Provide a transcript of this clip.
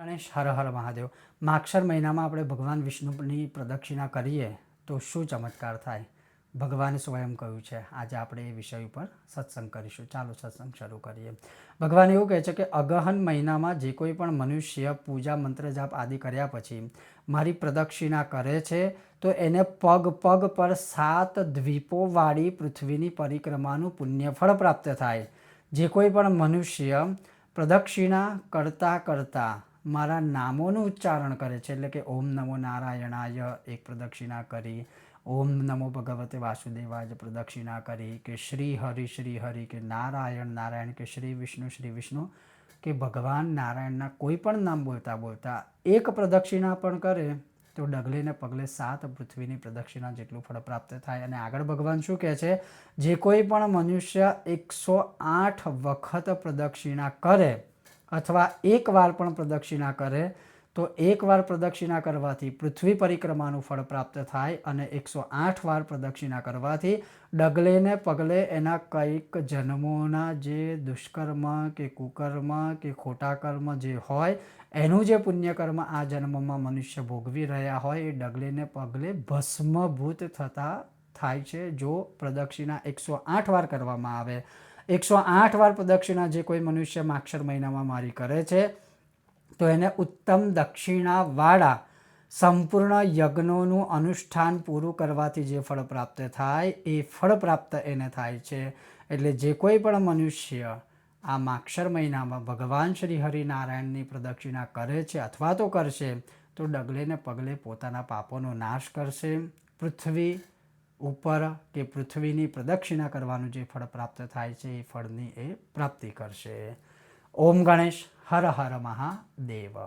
ગણેશ હર હર મહાદેવ. માક્ષર મહિનામાં આપણે ભગવાન વિષ્ણુની પ્રદક્ષિણા કરીએ તો શું ચમત્કાર થાય? ભગવાને સ્વયં કહ્યું છે. આજે આપણે એ વિષય ઉપર સત્સંગ કરીશું. ચાલો સત્સંગ શરૂ કરીએ. ભગવાન એવું કહે છે કે અગહન મહિનામાં જે કોઈ પણ મનુષ્ય પૂજા મંત્ર જાપ આદિ કર્યા પછી મારી પ્રદક્ષિણા કરે છે, તો એને પગ પગ પર સાત દ્વીપોવાળી પૃથ્વીની પરિક્રમાનું પુણ્યફળ પ્રાપ્ત થાય. જે કોઈ પણ મનુષ્ય પ્રદક્ષિણા કરતાં કરતાં મારા નામોનું ઉચ્ચારણ કરે છે, એટલે કે ઓમ નમો નારાયણાય એક પ્રદક્ષિણા કરી, ઓમ નમો ભગવતે વાસુદેવાય પ્રદક્ષિણા કરી, કે શ્રી હરિ શ્રી હરિ, કે નારાયણ નારાયણ, કે શ્રી વિષ્ણુ શ્રી વિષ્ણુ, કે ભગવાન નારાયણના કોઈ પણ નામ બોલતા બોલતા એક પ્રદક્ષિણા પણ કરે, તો ડગલે ને પગલે સાત પૃથ્વીની પ્રદક્ષિણા જેટલું ફળ પ્રાપ્ત થાય. અને આગળ ભગવાન શું કહે છે? જે કોઈ પણ મનુષ્ય એકસો આઠ વખત પ્રદક્ષિણા કરે અથવા એક વાર પણ પ્રદક્ષિણા કરે, તો એક વાર પ્રદક્ષિણા કરવાથી પૃથ્વી પરિક્રમાનું ફળ પ્રાપ્ત થાય અને એકસો આઠ વાર પ્રદક્ષિણા કરવાથી ડગલે ને પગલે એના કંઈક જન્મોના જે દુષ્કર્મ કે કુકર્મ કે ખોટા કર્મ જે હોય, એનું જે પુણ્યકર્મ આ જન્મમાં મનુષ્ય ભોગવી રહ્યા હોય, એ ડગલે ને પગલે ભસ્મભૂત થતા થાય છે, જો પ્રદક્ષિણા એકસો આઠ વાર કરવામાં આવે. એકસો આઠ વાર પ્રદક્ષિણા જે કોઈ મનુષ્ય માક્ષર મહિનામાં મારી કરે છે, તો એને ઉત્તમ દક્ષિણાવાળા સંપૂર્ણ યજ્ઞોનું અનુષ્ઠાન પૂરું કરવાથી જે ફળ પ્રાપ્ત થાય, એ ફળ પ્રાપ્ત એને થાય છે. એટલે જે કોઈ પણ મનુષ્ય આ માક્ષર મહિનામાં ભગવાન શ્રી હરિનારાયણની પ્રદક્ષિણા કરે છે અથવા તો કરશે, તો ડગલે ને પગલે પોતાના પાપોનો નાશ કરશે. પૃથ્વી ઉપર કે પૃથ્વીની પ્રદક્ષિણા કરવાનું જે ફળ પ્રાપ્ત થાય છે, એ ફળની એ પ્રાપ્તિ કરશે. ઓમ ગણેશ હર હર મહાદેવ.